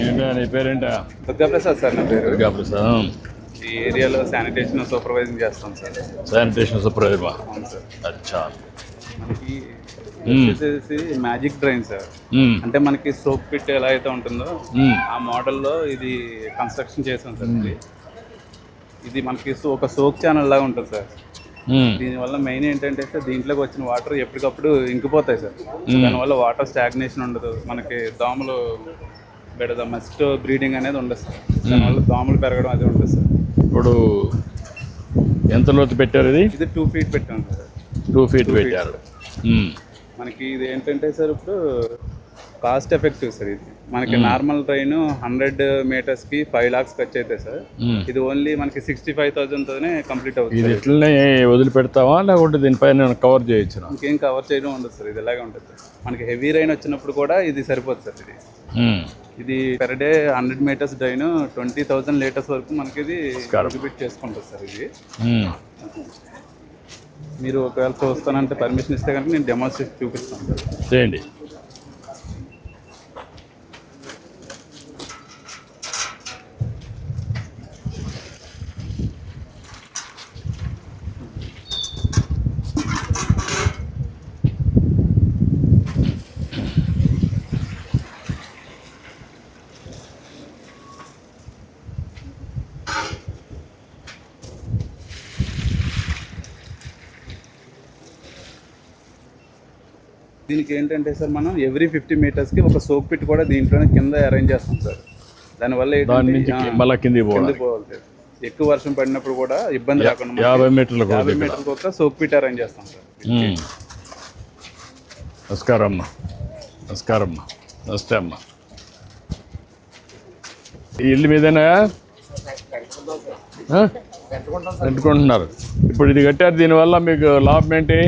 ఏంటా నీ పేరేంటా? దుర్గాప్రసాద్ సార్ నా పేరు. ఈ ఏరియాలో శానిటేషన్ సూపర్వైజింగ్ చేస్తాం సార్. శానిటేషన్ సూపర్వైజర్ అవును సార్. అచ్చా. మనకి. వచ్చేసి మ్యాజిక్ డ్రైన్ సార్. అంటే మనకి సోప్ పిట్ ఎలా అయితే ఉంటుందో. ఆ మోడల్లో ఇది కన్స్ట్రక్షన్ చేసాం సార్ ఇది. ఇది మనకి సో- ఒక సోప్ ఛానల్ లాగా ఉంటుంది సార్. దీనివల్ల మెయిన్ ఏంటంటే సార్ దీంట్లోకి వచ్చిన వాటర్ ఎప్పటికప్పుడు ఇంకిపోతాయి సార్. దానివల్ల వాటర్ స్టాగ్నేషన్ ఉండదు. మనకి దోమలు బెడద మస్ట్ బ్రీడింగ్ అనేది ఉండదు సార్. దానివల్ల దోమలు పెరగడం అది ఉంటుంది సార్. ఇప్పుడు ఎంత లోతు పెట్టారు ఇది? ఇది టూ ఫీట్ పెట్టాం సార్. టూ ఫీట్ పెట్టారు. మ్మ్. మనకి ఇది ఏంటంటే సార్ ఇప్పుడు కాస్ట్ ఎఫెక్టివ్ సార్ ఇది. మనకి నార్మల్ ట్రైన్ హండ్రెడ్ మీటర్స్కి ఫైవ్ లాక్స్ ఖర్చు అవుతాయి సార్. మ్మ్. ఇది ఓన్లీ మనకి సిక్స్టీ ఫైవ్ థౌసండ్తోనే కంప్లీట్ ఇది అవుతుంది ఇట్లనే వదిలిపెడతావా? లేకుంటే దీనిపైన కవర్ చేయొచ్చునా? ఇంకేం కవర్ చేయడం ఉండదు సార్. ఇది ఇలాగే ఉంటుంది సార్? మనకి హెవీ రైన్ వచ్చినప్పుడు కూడా ఇది సరిపోతుంది సార్ ఇది. మ్మ్. ఇది per day hundred metres drain twenty thousand litres వరకు మనకి ఇది ఎగ్జిబిట్ చేసుకుంటుంది సార్ ఇది. మ్మ్. మీరు ఒకవేళ చూస్తానంటే పర్మిషన్ ఇస్తే కనుక నేను డెమోన్స్ట్రేట్ చూపిస్తాను సార్. చేయండి. దీనికి ఏంటంటే సార్ మనం ఎవ్రీ ఫిఫ్టీ మీటర్స్కి ఒక సోప్ పిట్ కూడా దీంట్లోనే కింద అరేంజ్ చేస్తాం సార్. దానివల్ల దాని ఏంటంటే నుంచి ఆ, మళ్ళా కిందికి పోవాలి కిందకి పోవాలి. సార్. ఎక్కువ వర్షం పడినప్పుడు కూడా ఇబ్బంది రాకుండా మనకి యాభై మీటర్ల యాభై మీటర్కి ఒక సోప్ పిట్ అరేంజ్ చేస్తాం సార్. నమస్కారం అమ్మా. నమస్కారం అమ్మా. నమస్తే అమ్మా. ఈ ఇల్లు మీదేనా? పెట్టుకుంటున్నారు. ఇప్పుడు ఇది కట్టారు దీనివల్ల మీకు లాభం ఏంటి?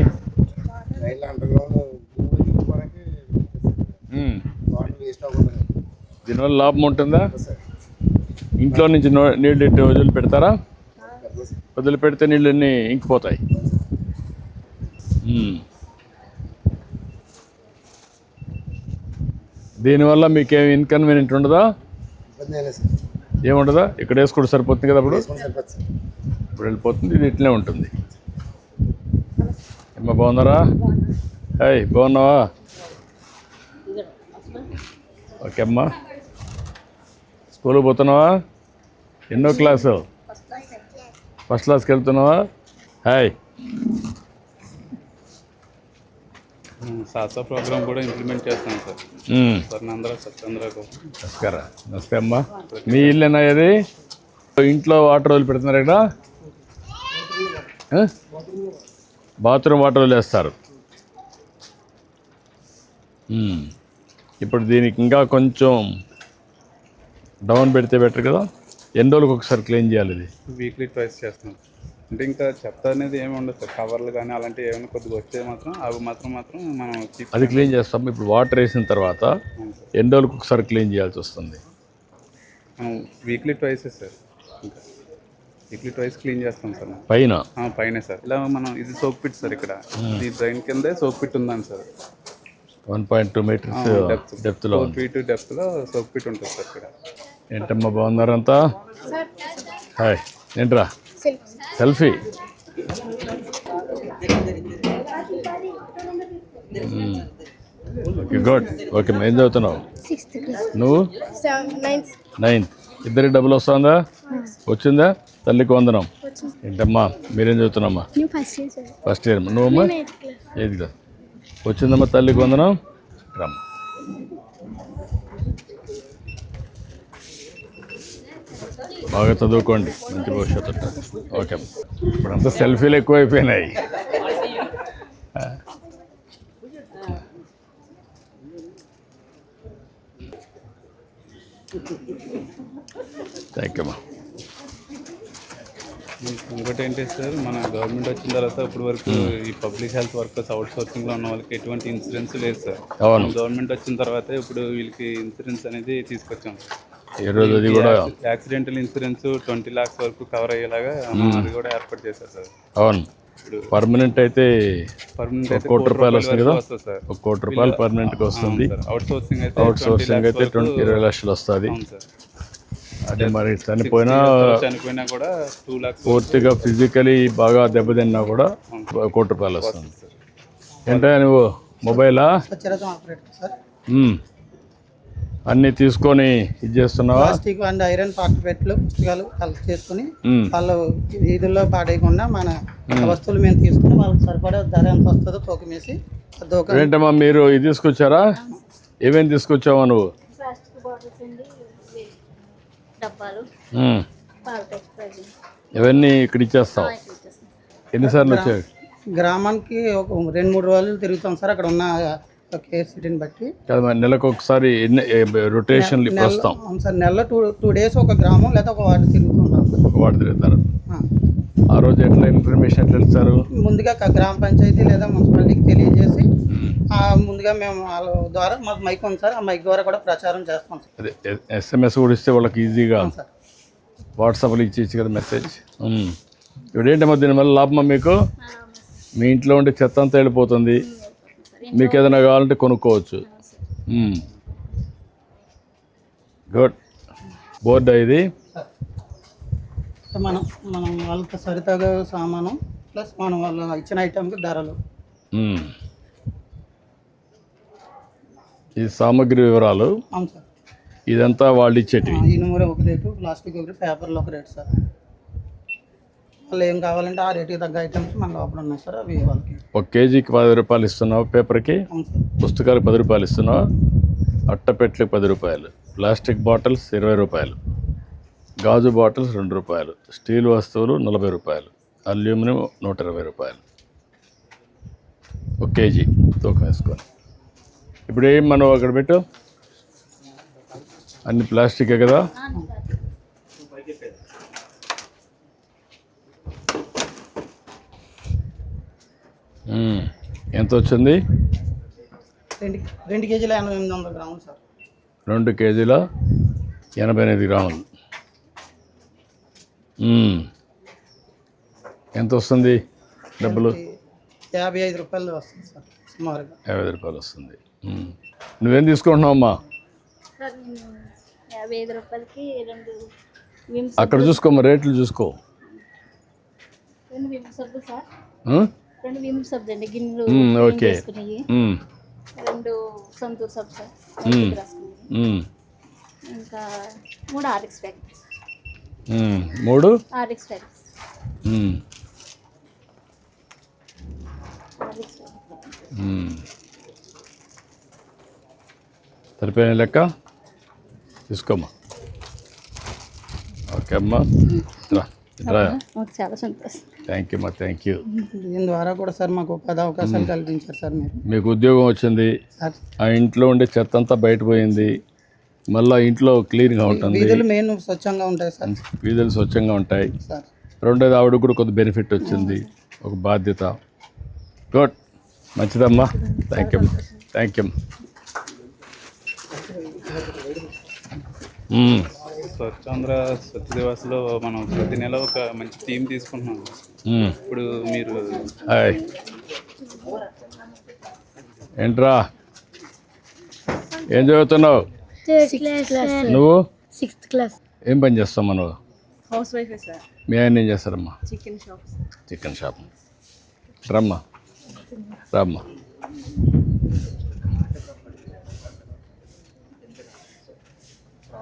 దీనివల్ల లాభం ఉంటుందా? ఇంట్లో నుంచి నీళ్ళు ఇట్టి వదిలి పెడతారా? వదిలి పెడితే నీళ్ళు అన్నీ ఇంకిపోతాయి. దీనివల్ల మీకేం ఇన్కన్వీనియంట్ ఉండదా? ఏముండదా? ఇక్కడ వేసుకుంటే సరిపోతుంది కదా అప్పుడు? ఇప్పుడు వెళ్ళిపోతుంది ఇది ఇట్లే ఉంటుంది. ఏమ్మా బాగున్నారా? హాయ్ బాగున్నావా? ఓకే అమ్మా. స్కూల్కి పోతున్నావా? ఎన్నో క్లాసు? ఫస్ట్ క్లాస్కి వెళ్తున్నావా? హాయ్. సాసా ప్రోగ్రామ్ కూడా ఇంప్లిమెంట్ చేస్తాం సార్. స్వర్ణాంధ్ర సత్యాంధ్ర నమస్కారం. నమస్తే అమ్మా. మీ ఇల్లేనా ఇది ఇంట్లో వాటర్ వదిలి పెడుతున్నారు ఇక్కడ? బాత్రూమ్ వాటర్ వదిలేస్తారు. మ్మ్. ఇప్పుడు దీనికి ఇంకా కొంచెం డౌన్ పెడితే బెటర్ కదా. ఎన్ని రోజులకు ఒకసారి క్లీన్ చేయాలి ఇది? వీక్లీ ట్వైస్ చేస్తున్నాం. అంటే ఇంకా చెత్త అనేది ఏమి ఉండదు సార్. కవర్లు కానీ అలాంటివి ఏమైనా కొద్దిగా వచ్చే మాత్రం అవి మాత్రం మాత్రం మనం అది క్లీన్ చేస్తాం. ఇప్పుడు వాటర్ వేసిన తర్వాత. ఎన్ని రోజులకు ఒకసారి క్లీన్ చేయాల్సి వస్తుంది? మనం వీక్లీ ట్వైస్ సార్. ఇంకా వీక్లీ ట్వైస్ క్లీన్ చేస్తాం సార్. పైన? పైనే సార్. ఇలా మనం ఇది సోప్ పిట్ సార్ ఇక్కడ. ఈ డ్రైన్ కిందే సోప్ పిట్ ఉందని sir. One point two meters depth డెప్త్లో feet డెప్త్లో సోప్ పిట్ ఉంటుంది సార్ ఇక్కడ. ఏంటమ్మా బాగున్నారంతా? హాయ్ ఏంట్రా? సెల్ఫీ. Okay good. ఓకే ఏం చదువుతున్నావు? నువ్వు? నైన్త్ ఇద్దరికి డబ్బులు వస్తుందా? వచ్చిందా? తల్లికి వందనం. ఏంటమ్మా మీరేం చదువుతున్నామ్మా ఫస్ట్ ఇయర్ ఎయిత్ క్లాస్ ఏది వచ్చిందమ్మా తల్లికి వందనం? రమ్మ. బాగా చదువుకోండి మంచి భవిష్యత్తు. ఓకే. ఇప్పుడంతా సెల్ఫీలు ఎక్కువైపోయినాయి. థ్యాంక్ యూ అమ్మా ఇంకోటి ఏంటి సార్ మన గవర్నమెంట్ వచ్చిన తర్వాత ఇప్పటి వరకు ఈ పబ్లిక్ హెల్త్ వర్కర్స్ అవుట్ సోర్సింగ్లో ఉన్న వాళ్ళకి ఎటువంటి ఇన్సూరెన్స్ లేదు సార్. అవును. గవర్నమెంట్ వచ్చిన తర్వాత ఇప్పుడు వీళ్ళకి ఇన్సూరెన్స్ అనేది తీసుకొచ్చాం. ఈరోజు అది కూడా యాక్సిడెంటల్ ఇన్సూరెన్స్ ట్వంటీ లాక్స్ వరకు కవర్ అయ్యేలాగా అది కూడా ఏర్పాటు చేశారు సార్. అవును. పర్మనెంట్ అయితే పర్మనెంట్ కోటి రూపాయలు వస్తుంది కదా? ఒక కోటి రూపాయలు పర్మనెంట్గా వస్తుంది. అవుట్ సోర్సింగ్ అయితే అవుట్ 20 సోర్సింగ్ అయితే ట్వంటీ ఇరవై లక్షలు వస్తుంది. అవును సార్. అదే మరి చనిపోయినా చనిపోయినా కూడా టూ లాక్స్ పూర్తిగా ఫిజికలీ బాగా దెబ్బతిన్నా కూడా ఒక కోటి రూపాయలు వస్తుంది. ఏంటో నువ్వు? మొబైలా స్వచ్ఛరథం ఆపరేటర్ సార్ మ్మ్. అన్నీ తీసుకొని ఇది చేస్తున్నావా? ప్లాస్టిక్ అండ్ ఐరన్ పార్టిపెట్లు పుస్తకాలు కలెక్ట్ చేసుకుని. వాళ్ళు వీధుల్లో పాడేయకుండా మన వస్తువులు మేము తీసుకుని వాళ్ళకి సరిపడా ధర ఎంత వస్తుందో తూకం వేసి ఆ తూకం ఏంటమ్మా మీరు ఇది తీసుకొచ్చారా? ఏమేమి తీసుకొచ్చావా నువ్వు? ఇవన్నీ ఇక్కడ ఇచ్చేస్తావు. ఎన్నిసార్లు వచ్చాయి? గ్రామానికి ఒక రెండు మూడు రోజులు తిరుగుతాం సార్. అక్కడ ఉన్న కేర్ సిటీని బట్టి. నెలకు ఒకసారి వస్తాం అవును సార్ నెలలో టూ టూ డేస్ ఒక గ్రామం లేదా ఒక వార్డు తిరుగుతుంటాం సార్. ఒక వాడు తిరుగుతారు. ఆ. రోజు ఎట్లా ఇన్ఫర్మేషన్ ఎట్లా ఇస్తారు? ముందుగా గ్రామ పంచాయతీ లేదా మున్సిపాలిటీకి తెలియజేసి ముందుగా మేము వాళ్ళ ద్వారా మాకు మైక్ ఉంది సార్ ఆ మైక్ ద్వారా కూడా ప్రచారం చేస్తాం సార్. అదే ఎస్ఎంఎస్ కూడా ఇస్తే వాళ్ళకి ఈజీగా. సార్. వాట్సాప్లో ఇచ్చేసి కదా మెసేజ్. ఇప్పుడు ఏంటమ్మా దీనివల్ల లాభమా మీకు? మీ ఇంట్లో ఉండే చెత్త అంతా వెళ్ళిపోతుంది. మీకు ఏదైనా కావాలంటే కొనుక్కోవచ్చు. గుడ్. బోర్డా ఇది. మనం మనం వాళ్ళకి సరితగా సామాను ప్లస్ మనం వాళ్ళు ఇచ్చిన ఐటెంకి ధరలు. ఈ సామాగ్రి వివరాలు. అవును సార్. ఇదంతా వాళ్ళు ఇచ్చేటివి. ఇనుమురు ఒక రేటు ప్లాస్టిక్ ఒక రేటు పేపర్లు ఒక రేటు సార్. వాళ్ళు ఏం కావాలంటే ఆ రేటుకి తగ్గ ఐటమ్స్ మన లోపల ఉన్నాయి సార్ అవి వాళ్ళకి. ఒక కేజీకి పది రూపాయలు ఇస్తున్నావు పేపర్కి అవును సార్. పుస్తకాలకు పది రూపాయలు ఇస్తున్నావు అట్టపెట్లకు పది రూపాయలు ప్లాస్టిక్ బాటిల్స్ ఇరవై రూపాయలు గాజు బాటిల్స్ రెండు రూపాయలు స్టీల్ వస్తువులు నలభై రూపాయలు అల్యూమినియం నూట ఇరవై రూపాయలు. ఒక కేజీ తూకం వేసుకొని. ఇప్పుడు ఏం మనం అక్కడ పెట్టు? అన్ని ప్లాస్టికే కదా? ఎంత వచ్చింది రెండు రెండు కేజీల ఎనభై ఎనిమిది వందల గ్రాములు సార్. రెండు కేజీల ఎనభై ఎనిమిది గ్రాములు. ఎంత వస్తుంది డబ్బులు? యాభై ఐదు రూపాయలు వస్తుంది సార్ సుమారుగా. యాభై ఐదు రూపాయలు వస్తుంది. నువ్వేం తీసుకుంటున్నావమ్మా సార్ నేను యాభై ఐదు రూపాయలకి రెండు విమ్ అక్కడ చూసుకోమ్మా రేట్లు చూసుకో. రెండు విమ్ సబ్బు అండి గిన్నెలు ఓకే. రెండు సంతూర్ మ్మ్. ఇంకా మూడు ఆర్ఎక్స్ ప్యాకెట్స్. మూడు? RX packets. సరిపోయిన లెక్క? తీసుకోమ్మా. ఓకే అమ్మా. రా. చాలా సంతోషం. థ్యాంక్ యూ అమ్మా థ్యాంక్ యూ దీని ద్వారా కూడా సార్ మాకు ఉపాధి అవకాశాలు కల్పించారు సార్ మీరు. మీకు ఉద్యోగం వచ్చింది. సార్. ఆ ఇంట్లో ఉండే చెత్త అంతా బయట పోయింది. మళ్ళీ ఇంట్లో క్లీన్గా ఉంటుంది. వీధులు మెయిన్ స్వచ్ఛంగా ఉంటాయి సార్. వీధులు స్వచ్ఛంగా ఉంటాయి. సార్. రెండోది ఆవిడ కూడా కొంత బెనిఫిట్ వచ్చింది. ఒక బాధ్యత. గుడ్ మంచిదమ్మా. Thank you thank you Swachhandhra Swachh దివాస్లో మనం ప్రతి నెల ఒక మంచి థీమ్ తీసుకుంటున్నాం. ఇప్పుడు మీరు హాయ్ ఏంట్రా? ఏం చదువుతున్నావు? నువ్వు? సిక్స్త్ క్లాస్ ఏం పని చేస్తావు నువ్వు హౌస్ వైఫ్ సార్. మీ ఆయన ఏం చేస్తారమ్మా? చికెన్ షాప్స్ చికెన్ షాప్ రమ్మా. రమ్మా.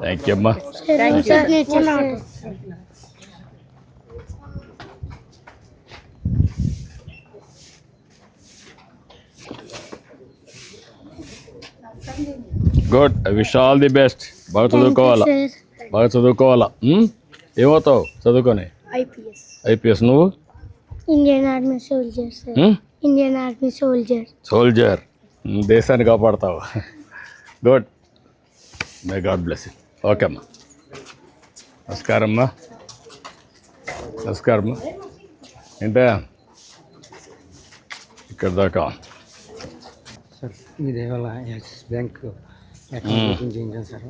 థ్యాంక్ యూ అమ్మా good wish all the best బాగా చదువుకోవాలా? బాగా చదువుకోవాలా? ఉమ్? ఏమవుతావు చదువుకొని? ఐపీఎస్. ఐపీఎస్ నువ్వు? ఇండియన్ ఆర్మీ సోల్జర్ ఉమ్? Indian army soldier. సోల్జర్. ఉమ్, దేశాన్ని కాపాడతావు? Good may God bless okay అమ్మా. నమస్కారమ్మా నమస్కారమ్మా ఏంటా? ఇక్కడ దాకా. సార్ మీ దేవాల యాక్సిస్ బ్యాంక్ అకౌంట్ ఓపెన్ చేయించాను సార్.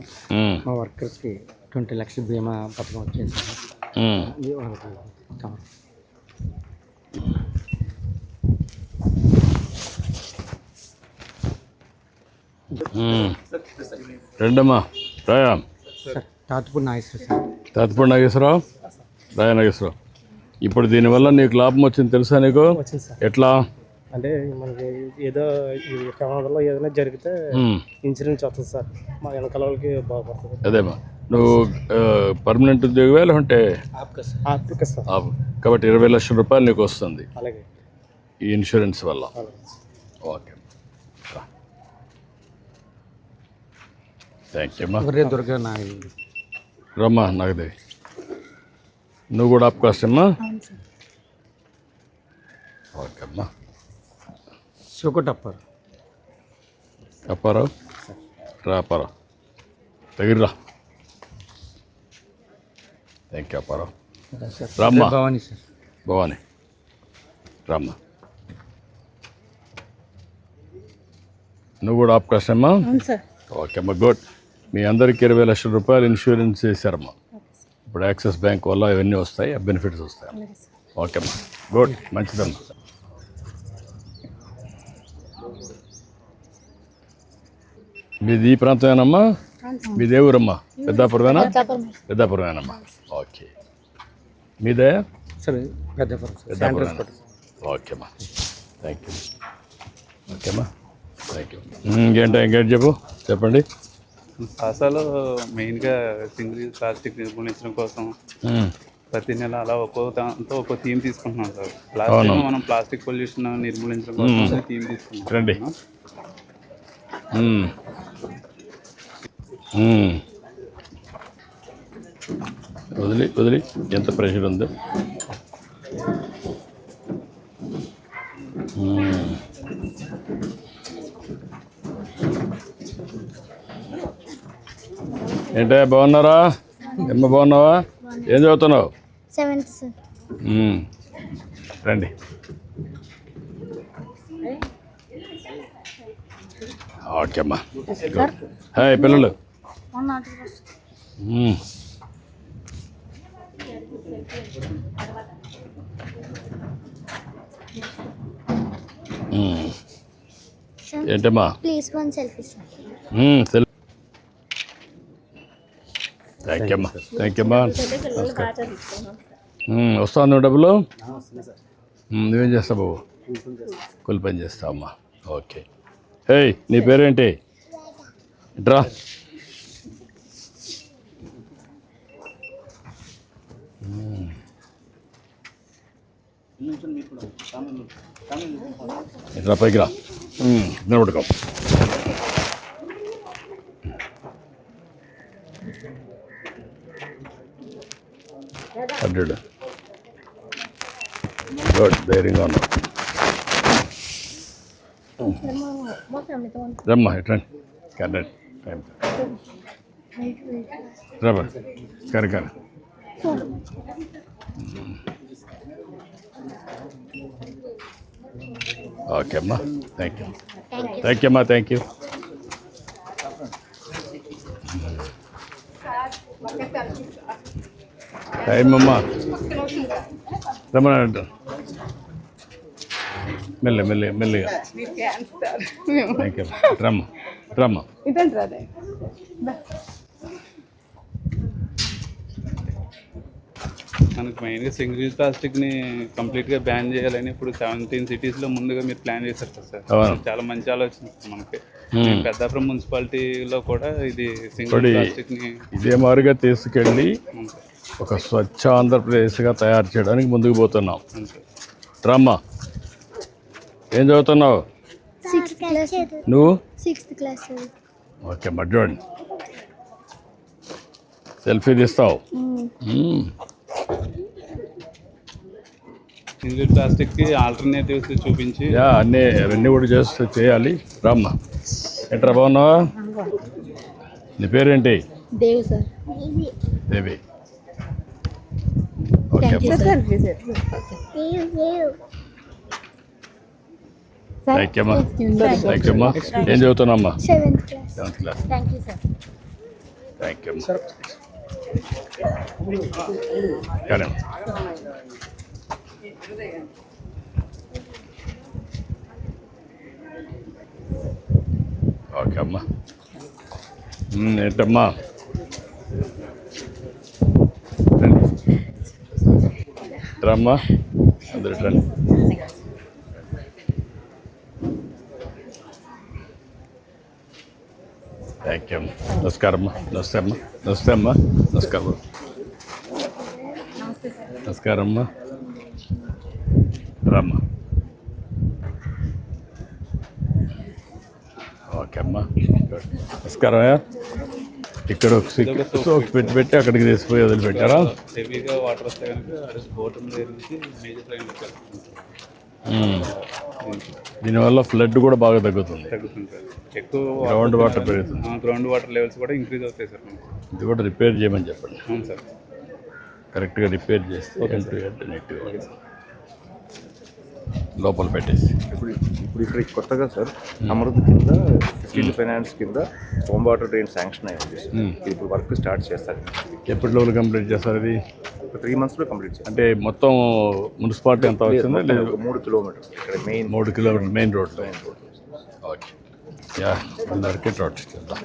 మా వర్కర్స్కి ట్వంటీ లక్షల బీమా పథకం వచ్చింది సార్. రెండమ్మా రాయా తాతుపూడి నాగేశ్వర సార్. తాతపూడి నాగేశ్వరరావు? రాయా నాగేశ్వరరావు. ఇప్పుడు దీనివల్ల నీకు లాభం వచ్చింది తెలుసా నీకు? వచ్చింది సార్. ఎట్లా? అంటే మనకి ఏదో ప్రమాదంలో ఏదైనా జరిగితే. ఇన్సూరెన్స్ వస్తుంది సార్. మా వెనకాల వాళ్ళకి బాగుపడుతుంది. అదేమ్మా నువ్వు పర్మనెంట్ ఉద్యోగమే లేకుంటే. కాబట్టి ఇరవై లక్షల రూపాయలు నీకు వస్తుంది. అలాగే. ఈ ఇన్సూరెన్స్ వల్ల. ఓకే. థ్యాంక్ యూ అమ్మా. దుర్గా నాగేశ్వర రమ్మా నాగదేవి. నువ్వు కూడా ఆప్ కాస్ట్ అమ్మా ఓకే అమ్మా సుకటప్పర్. అప్పారావు? రా అప్పారావు. దగ్గర థ్యాంక్ యూ అప్పారావు. రామ్మా. భవానీ సార్. భవాని. రామ్మా. నువ్వు కూడా ఆప్ కాస్ట్ అమ్మా అవును సార్. ఓకే అమ్మా గుడ్. మీ అందరికీ ఇరవై లక్షల రూపాయలు ఇన్సూరెన్స్ చేశారమ్మా ఇప్పుడు యాక్సిస్ బ్యాంక్ వల్ల ఇవన్నీ వస్తాయి ఆ బెనిఫిట్స్ వస్తాయి. ఓకే అమ్మా గుడ్. మంచిదమ్మా. మీది ఈ ప్రాంతమేనమ్మా? మీదే ఊరమ్మా? పెద్దాపురమేనా? పెద్దాపురమేనమ్మా. ఓకే. మీదే? సార్ పెద్దపురం. ఓకేమ్మా థ్యాంక్ యూ ఓకేమ్మా థ్యాంక్ యూ ఇంకేంటో ఇంకేంటి చెప్పు? చెప్పండి. కాసాలో మెయిన్గా సింగిల్ యూజ్ ప్లాస్టిక్ నిర్మూలించడం కోసం. ప్రతి నెల అలా ఒక్కో దాంతో ఒక్కో థీమ్ తీసుకుంటున్నాం సార్. ప్లాస్టిక్ మనం ప్లాస్టిక్ పొల్యూషన్ నిర్మూలించడం కోసం థీమ్ తీసుకుంటున్నాం. వదిలి వదిలి. ఎంత ప్రెషర్ ఉంది? ఏంటే బాగున్నారా ఎమ్మ బాగున్నావా ఏం చదువుతున్నావు. రండి ఓకే అమ్మా. హాయ్ పిల్లలు మ్మ్. మ్మ్. ఏంటమ్మా ప్లీజ్ వన్ సెల్ఫీ సార్ మ్మ్, సెల్ థ్యాంక్ యూ అమ్మా థ్యాంక్ యూ అమ్మా మ్మ్, వస్తావు నువ్వు డబ్బులు? నువ్వేం చేస్తావు బాబు? కూలి పని చేస్తావు అమ్మా? ఓకే. హేయ్ నీ పేరేంటి? డ్రా. ఇట్లా పైకి రా. నిలబడుకో. హండ్రెడ్. గుడ్ ధైర్యంగా ఆన్ రమ్మా ఎట్రండి? కరెక్ట్ టైం రమ్మా కరె కరె. ఓకే అమ్మా. థ్యాంక్ యూ థ్యాంక్ యూ అమ్మా థ్యాంక్ యూ టైం అమ్మా రమ్మని అంటారు మెల్ల మెల్ల. మెల్లిగా థ్యాంక్ యూ రమ్మ రమ్మ. మనకు మెయిన్గా సింగిల్ ప్లాస్టిక్ని కంప్లీట్గా బ్యాన్ చేయాలని ఇప్పుడు సెవెంటీన్ సిటీస్లో ముందుగా మీరు ప్లాన్ చేశారు కదా సార్. చాలా మంచి ఆలోచన మనకి. పెద్దాపురం మున్సిపాలిటీలో కూడా ఇది సింగిల్ ప్లాస్టిక్ని ఇదే మారుగా తీసుకెళ్ళి ఒక స్వచ్ఛ ఆంధ్రప్రదేశ్గా తయారు చేయడానికి ముందుకు పోతున్నాం. రమ్మ ఏం చదువుతున్నావు? నువ్వు? సిక్స్త్ క్లాస్ ఓకే మడ్జోండి సెల్ఫీ తీస్తావు. సింగిల్ ప్లాస్టిక్కి ఆల్టర్నేటివ్స్ చూపించి. యా అన్నీ అవన్నీ కూడా చేస్తూ చేయాలి. రమ్మ ఎట్రా బాగున్నావా? నీ పేరేంటి? Dev sir. Devi. Okay thank you అమ్మా థ్యాంక్ యూ అమ్మా ఏం చదువుతున్నామ్మా seventh class seventh class thank you sir thank you అమ్మా కానీ ఓకే అమ్మా ఏంటమ్మా? రమ్మా అందరూ రండి థ్యాంక్ యూ అమ్మా. నమస్కారం అమ్మా. నమస్తే అమ్మా. నమస్తే అమ్మా. నమస్కారం నమస్కారం అమ్మా. రమ్మా. ఓకే అమ్మా. నమస్కారం అయ్యా. ఇక్కడ ఒక సిక్ పెట్టి పెట్టి అక్కడికి తీసిపోయి వదిలిపెట్టారా హెవీగా వాటర్ వస్తే కనుక బోట్ నుంచి మేజర్. దీనివల్ల ఫ్లడ్ కూడా బాగా తగ్గుతుంది. తగ్గుతుంది ఎక్కువ గ్రౌండ్ వాటర్ పెరుగుతుంది. గ్రౌండ్ వాటర్ లెవెల్స్ కూడా ఇంక్రీజ్ అవుతాయి సార్ ఇది కూడా రిపేర్ చేయమని చెప్పండి. అవును సార్. కరెక్ట్గా రిపేర్ చేస్తే ఎండ్ టు ఎండ్ నెట్గా లోపల పెట్టేసి. ఇప్పుడు ఇప్పుడు ఇక్కడ కొత్తగా సార్ అమృత్ కింద స్కిల్ ఫైనాన్స్ కింద హోమ్ వాటర్ డ్రైన్ శాంక్షన్ అయింది ఇప్పుడు వర్క్ స్టార్ట్ చేస్తారు. ఎప్పటి లోపల కంప్లీట్ చేస్తారు ఒక త్రీ మంత్స్లో కంప్లీట్ చేస్తారు. అంటే మొత్తం మున్సిపాలిటీ ఎంత వచ్చిందా లేదు? మూడు కిలోమీటర్స్ ఇక్కడ మెయిన్ మూడు kilometre main road okay yeah అందరికీ రోడ్ చేద్దాం